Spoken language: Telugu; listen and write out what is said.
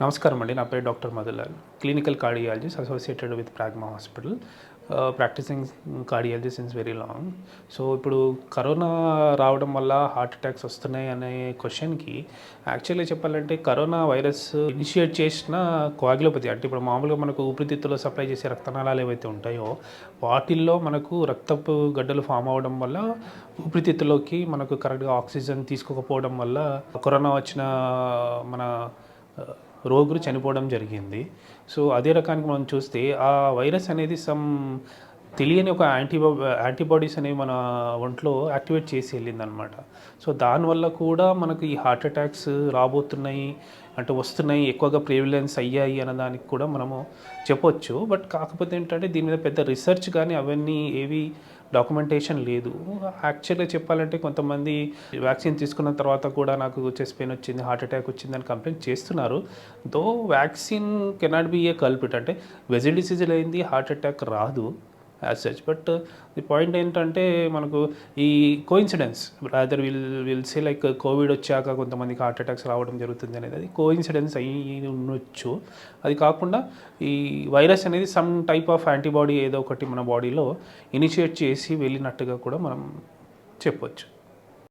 నమస్కారం అండి నా పేరు doctor Madhulal clinical cardiologist associated with Pragma hospital practising cardiology since very long so ఇప్పుడు కరోనా రావడం వల్ల హార్ట్ అటాక్స్ వస్తున్నాయి అనే క్వశ్చన్కి యాక్చువల్లీ చెప్పాలంటే కరోనా వైరస్ ఇనిషియేట్ చేసిన కోయాగులోపతి అంటే ఇప్పుడు మామూలుగా మనకు ఊపిరితిత్తులో సప్లై చేసే రక్తనాళాలు ఏవైతే ఉంటాయో వాటిల్లో మనకు రక్తపు గడ్డలు ఫామ్ అవ్వడం వల్ల ఊపిరితిత్తులోకి మనకు కరెక్ట్గా ఆక్సిజన్ తీసుకోకపోవడం వల్ల కరోనా వచ్చిన మన రోగులు చనిపోవడం జరిగింది. సో అదే రకానికి మనం చూస్తే ఆ వైరస్ అనేది సమ్ తెలియని ఒక యాంటీబా యాంటీబాడీస్ అనేవి మన ఒంట్లో యాక్టివేట్ చేసి వెళ్ళిందనమాట. సో దానివల్ల కూడా మనకు ఈ హార్ట్ అటాక్స్ రాబోతున్నాయి అంటే వస్తున్నాయి ఎక్కువగా ప్రివిలెన్స్ అయ్యాయి అన్న దానికి కూడా మనము చెప్పొచ్చు. బట్ కాకపోతే ఏంటంటే దీని మీద పెద్ద రీసెర్చ్ కానీ అవన్నీ ఏవి డాక్యుమెంటేషన్ లేదు. యాక్చువల్గా చెప్పాలంటే కొంతమంది వ్యాక్సిన్ తీసుకున్న తర్వాత కూడా నాకు చెస్ట్ పెయిన్ వచ్చింది హార్ట్ అటాక్ వచ్చింది అని కంప్లైంట్ చేస్తున్నారు. Though vaccine cannot be a culprit. అంటే వెజిల్ డిసీజ్ అయింది హార్ట్ అటాక్ రాదు. As such but the point ఏంటంటే మనకు ఈ coincidence rather will will say like COVID వచ్చాక కొంతమందికి హార్ట్ అటాక్స్ రావడం జరుగుతుంది అనేది అది కోఇన్సిడెన్స్ అయి ఉండొచ్చు. అది కాకుండా ఈ వైరస్ అనేది సమ్ టైప్ ఆఫ్ యాంటీబాడీ ఏదో ఒకటి మన బాడీలో ఇనిషియేట్ చేసి వెళ్ళినట్టుగా కూడా మనం చెప్పొచ్చు.